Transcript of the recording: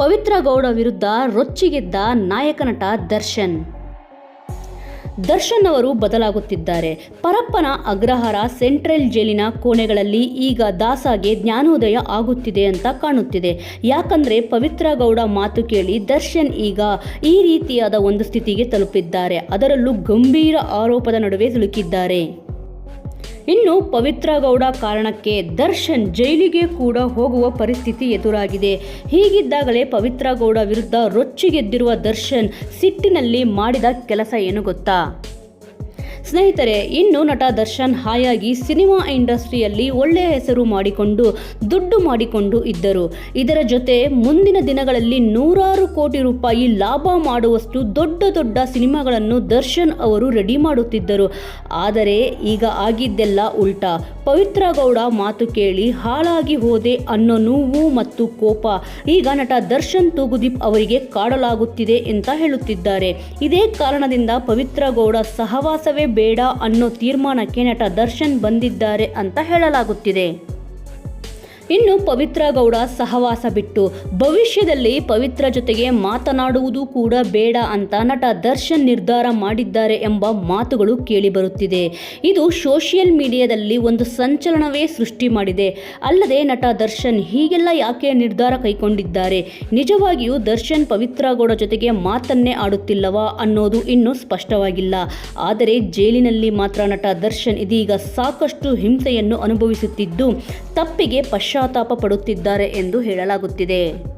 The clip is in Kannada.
ಪವಿತ್ರ ಗೌಡ ವಿರುದ್ಧ ರೊಚ್ಚಿಗೆದ್ದ ನಾಯಕ ನಟ ದರ್ಶನ್. ದರ್ಶನ್ ಅವರು ಬದಲಾಗುತ್ತಿದ್ದಾರೆ. ಪರಪ್ಪನ ಅಗ್ರಹಾರ ಸೆಂಟ್ರಲ್ ಜೈಲಿನ ಕೋಣೆಗಳಲ್ಲಿ ಈಗ ದಾಸಾಗೆ ಜ್ಞಾನೋದಯ ಆಗುತ್ತಿದೆ ಅಂತ ಕಾಣುತ್ತಿದೆ. ಯಾಕಂದ್ರೆ ಪವಿತ್ರ ಗೌಡ ಮಾತು ಕೇಳಿ ದರ್ಶನ್ ಈಗ ಈ ರೀತಿಯಾದ ಒಂದು ಸ್ಥಿತಿಗೆ ತಲುಪಿದ್ದಾರೆ. ಅದರಲ್ಲೂ ಗಂಭೀರ ಆರೋಪದ ನಡುವೆ ಸಿಲುಕಿದ್ದಾರೆ. ಇನ್ನು ಪವಿತ್ರ ಗೌಡ ಕಾರಣಕ್ಕೆ ದರ್ಶನ್ ಜೈಲಿಗೆ ಕೂಡ ಹೋಗುವ ಪರಿಸ್ಥಿತಿ ಎದುರಾಗಿದೆ. ಹೀಗಿದ್ದಾಗಲೇ ಪವಿತ್ರ ಗೌಡ ವಿರುದ್ಧ ರೊಚ್ಚಿಗೆದ್ದಿರುವ ದರ್ಶನ್ ಸಿಟ್ಟಿನಲ್ಲಿ ಮಾಡಿದ ಕೆಲಸ ಏನು ಗೊತ್ತಾ? ಸ್ನೇಹಿತರೆ, ಇನ್ನು ನಟ ದರ್ಶನ್ ಹಾಯಾಗಿ ಸಿನಿಮಾ ಇಂಡಸ್ಟ್ರಿಯಲ್ಲಿ ಒಳ್ಳೆಯ ಹೆಸರು ಮಾಡಿಕೊಂಡು ದುಡ್ಡು ಮಾಡಿಕೊಂಡು ಇದ್ದರು. ಇದರ ಜೊತೆ ಮುಂದಿನ ದಿನಗಳಲ್ಲಿ ನೂರಾರು ಕೋಟಿ ರೂಪಾಯಿ ಲಾಭ ಮಾಡುವಷ್ಟು ದೊಡ್ಡ ದೊಡ್ಡ ಸಿನಿಮಾಗಳನ್ನು ದರ್ಶನ್ ಅವರು ರೆಡಿ ಮಾಡುತ್ತಿದ್ದರು. ಆದರೆ ಈಗ ಆಗಿದ್ದೆಲ್ಲ ಉಲ್ಟಾ. ಪವಿತ್ರ ಗೌಡ ಮಾತು ಕೇಳಿ ಹಾಳಾಗಿ ಹೋದೆ ಅನ್ನೋ ನೋವು ಮತ್ತು ಕೋಪ ಈಗ ನಟ ದರ್ಶನ್ ತೂಗುದೀಪ್ ಅವರಿಗೆ ಕಾಡಲಾಗುತ್ತಿದೆ ಅಂತ ಹೇಳುತ್ತಿದ್ದಾರೆ. ಇದೇ ಕಾರಣದಿಂದ ಪವಿತ್ರ ಗೌಡ ಸಹವಾಸವೇ ಬೇಡ ಅನ್ನೋ ತೀರ್ಮಾನಕ್ಕೆ ನಟ ದರ್ಶನ್ ಬಂದಿದ್ದಾರೆ ಅಂತ ಹೇಳಲಾಗುತ್ತಿದೆ. ಇನ್ನು ಪವಿತ್ರ ಗೌಡ ಸಹವಾಸ ಬಿಟ್ಟು ಭವಿಷ್ಯದಲ್ಲಿ ಪವಿತ್ರ ಜೊತೆಗೆ ಮಾತನಾಡುವುದು ಕೂಡ ಬೇಡ ಅಂತ ನಟ ದರ್ಶನ್ ನಿರ್ಧಾರ ಮಾಡಿದ್ದಾರೆ ಎಂಬ ಮಾತುಗಳು ಕೇಳಿಬರುತ್ತಿದೆ. ಇದು ಸೋಷಿಯಲ್ ಮೀಡಿಯಾದಲ್ಲಿ ಒಂದು ಸಂಚಲನವೇ ಸೃಷ್ಟಿ ಮಾಡಿದೆ. ಅಲ್ಲದೆ ನಟ ದರ್ಶನ್ ಹೀಗೆಲ್ಲ ಯಾಕೆ ನಿರ್ಧಾರ ಕೈಗೊಂಡಿದ್ದಾರೆ ನಿಜವಾಗಿಯೂ ದರ್ಶನ್ ಪವಿತ್ರ ಗೌಡ ಜೊತೆಗೆ ಮಾತನ್ನೇ ಆಡುತ್ತಿಲ್ಲವಾ ಅನ್ನೋದು ಇನ್ನೂ ಸ್ಪಷ್ಟವಾಗಿಲ್ಲ. ಆದರೆ ಜೈಲಿನಲ್ಲಿ ಮಾತ್ರ ನಟ ದರ್ಶನ್ ಇದೀಗ ಸಾಕಷ್ಟು ಹಿಂಸೆಯನ್ನು ಅನುಭವಿಸುತ್ತಿದ್ದು, ತಪ್ಪಿಗೆ ಪಶ್ಚಾತ್ತಾಪ ಪಡುತ್ತಿದ್ದಾರೆ ಎಂದು ಹೇಳಲಾಗುತ್ತಿದೆ.